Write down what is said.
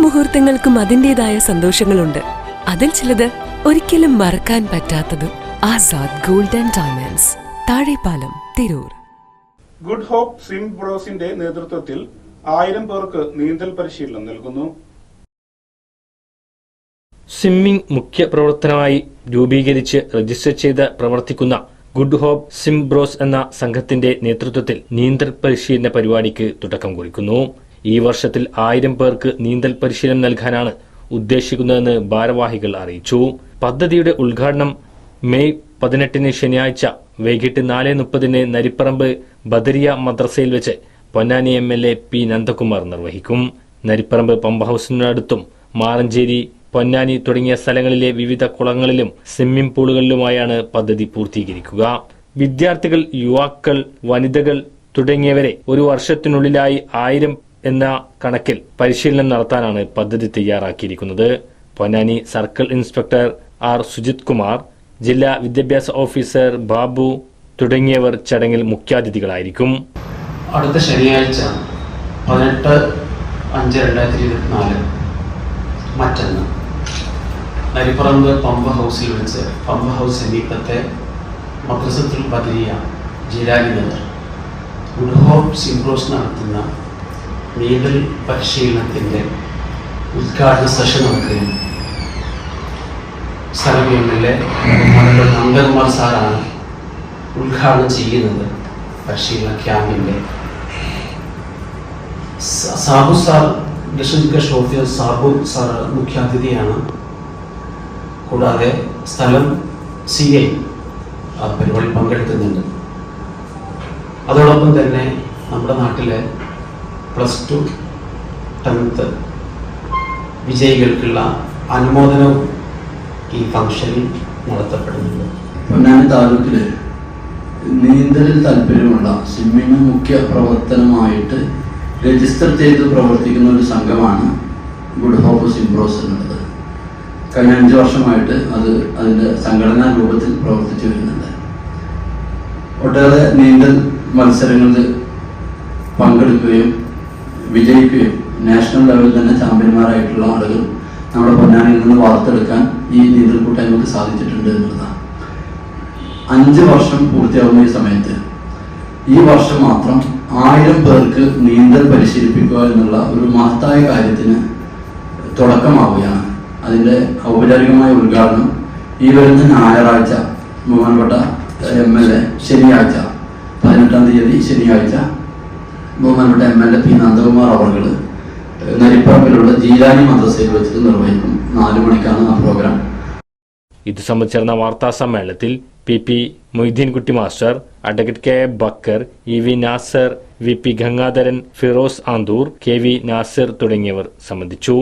മുഹൂർത്തങ്ങൾക്കും അതിന്റെതായ സന്തോഷങ്ങളുണ്ട്. അതിൽ ചിലത് ഒരിക്കലും മറക്കാൻ പറ്റാത്തതും Azad gold and diamonds Thazhepalam Tirur. Good hope swim ബ്രോസിന്റെ നേതൃത്വത്തിൽ ആയിരം പേർക്ക് നീന്തൽ പരിശീലനം നൽകുന്നു. സ്വിമ്മിംഗ് മുഖ്യ പ്രവർത്തനമായി രൂപീകരിച്ച് രജിസ്റ്റർ ചെയ്ത് പ്രവർത്തിക്കുന്ന ഗുഡ് ഹോപ്പ് സിംബ്രോസ് എന്ന സംഘത്തിന്റെ നേതൃത്വത്തിൽ നീന്തൽ പരിശീലന പരിപാടിക്ക് തുടക്കം കുറിക്കുന്നു. ഈ വർഷത്തിൽ ആയിരം പേർക്ക് നീന്തൽ പരിശീലനം നൽകാനാണ് ഉദ്ദേശിക്കുന്നതെന്ന് ഭാരവാഹികൾ അറിയിച്ചു. പദ്ധതിയുടെ ഉദ്ഘാടനം മെയ് പതിനെട്ടിന് ശനിയാഴ്ച വൈകിട്ട് നാല് മുപ്പതിന് നരിപ്പറമ്പ് ബദരിയ മദ്രസയിൽ വെച്ച് Ponnani M L A P Nandakumar നിർവഹിക്കും. നരിപ്പറമ്പ് പമ്പ ഹൌസിനടുത്തും മാറഞ്ചേരി പൊന്നാനി തുടങ്ങിയ സ്ഥലങ്ങളിലെ വിവിധ കുളങ്ങളിലും സ്വിമ്മിംഗ് പൂളുകളിലുമായാണ് പദ്ധതി പൂർത്തീകരിക്കുക. വിദ്യാർത്ഥികൾ യുവാക്കൾ വനിതകൾ തുടങ്ങിയവരെ ഒരു വർഷത്തിനുള്ളിലായി ആയിരം എന്ന കണക്കിൽ പരിശീലനം നടത്താനാണ് പദ്ധതി തയ്യാറാക്കിയിരിക്കുന്നത്. Ponnani circle inspector R Sujith Kumar ജില്ലാ വിദ്യാഭ്യാസ ഓഫീസർ ബാബു തുടങ്ങിയവർ ചടങ്ങിൽ മുഖ്യാതിഥികളായിരിക്കും. അടുത്ത ശനിയാഴ്ച പതിനെട്ട് അഞ്ച് രണ്ടായിരത്തി ഇരുപത്തിനാല് മറ്റന്ന് നരിപ്പറമ്പ് പമ്പ് ഹൗസിൽ വെച്ച് പമ്പ ഹൗസ് സമീപത്തെ Madrasathul Badariya Jilani Nagar home swim bros നടത്തുന്ന നീന്തൽ പരിശീലനത്തിന്റെ ഉദ്ഘാടന സെഷൻ നടക്കുകയും സ്ഥലം എം എൽ എ നന്ദകുമാർ സാറാണ് ഉദ്ഘാടനം ചെയ്യുന്നത് പരിശീലന ക്യാമ്പിന്റെ Sabu sir district education Sabu sir മുഖ്യാതിഥിയാണ്. കൂടാതെ സ്ഥലം സി ഐ ആ പരിപാടിയിൽ പങ്കെടുക്കുന്നുണ്ട്. അതോടൊപ്പം തന്നെ നമ്മുടെ നാട്ടിലെ പ്ലസ് ടു ടെൻത്ത് വിജയികൾക്കുള്ള അനുമോദനവും ഈ ഫംഗ്ഷനിൽ നടത്തപ്പെടുന്നുണ്ട്. പൊന്നാനി താലൂക്കിൽ നീന്തലിൽ താല്പര്യമുള്ള സ്വിമ്മിങ് മുഖ്യ പ്രവർത്തനമായിട്ട് രജിസ്റ്റർ ചെയ്ത് പ്രവർത്തിക്കുന്ന ഒരു സംഘമാണ് ഗുഡ് ഹോപ്പ് സിംബ്രോസ് എന്നുള്ളത്. കഴിഞ്ഞ അഞ്ച് വർഷമായിട്ട് അത് അതിന്റെ സംഘടനാ രൂപത്തിൽ പ്രവർത്തിച്ചു വരുന്നുണ്ട്. ഒട്ടേറെ നീന്തൽ മത്സരങ്ങളിൽ പങ്കെടുക്കുകയും വിജയിക്കുകയും നാഷണൽ ലെവലിൽ തന്നെ ചാമ്പ്യന്മാരായിട്ടുള്ള ആളുകൾ നമ്മുടെ പൊന്നാനിയിൽ നിന്ന് വാർത്തെടുക്കാൻ ഈ നീന്തൽ കൂട്ടായ്മക്ക് സാധിച്ചിട്ടുണ്ട് എന്നുള്ളതാണ്. അഞ്ച് വർഷം പൂർത്തിയാവുന്ന ഈ സമയത്ത് ഈ വർഷം മാത്രം ആയിരം പേർക്ക് നീന്തൽ പരിശീലിപ്പിക്കുക എന്നുള്ള ഒരു മഹത്തായ കാര്യത്തിന് തുടക്കമാവുകയാണ്. അതിന്റെ ഔപചാരികമായ ഉദ്ഘാടനം ഈ വരുന്ന ഞായറാഴ്ച ബഹുമാനപ്പെട്ട എം എൽ എ ശനിയാഴ്ച പതിനെട്ടാം തീയതി ശനിയാഴ്ച ബഹുമാനപ്പെട്ട M L A P Nandakumar അവർകൾ നരിപ്പറമ്പിലുള്ള ജീരാനി മദ്രസയിൽ വെച്ചിട്ട് നിർവഹിക്കും. നാലു മണിക്കാണ് ആ പ്രോഗ്രാം. ഇത് സംബന്ധിച്ച് നടന്ന വാർത്താ സമ്മേളനത്തിൽ P P Moideenkutty master advocate K Bakkar E V Nasar V P Gangadharan Firoz Anthoor K V Nasir തുടങ്ങിയവർ സംബന്ധിച്ചു.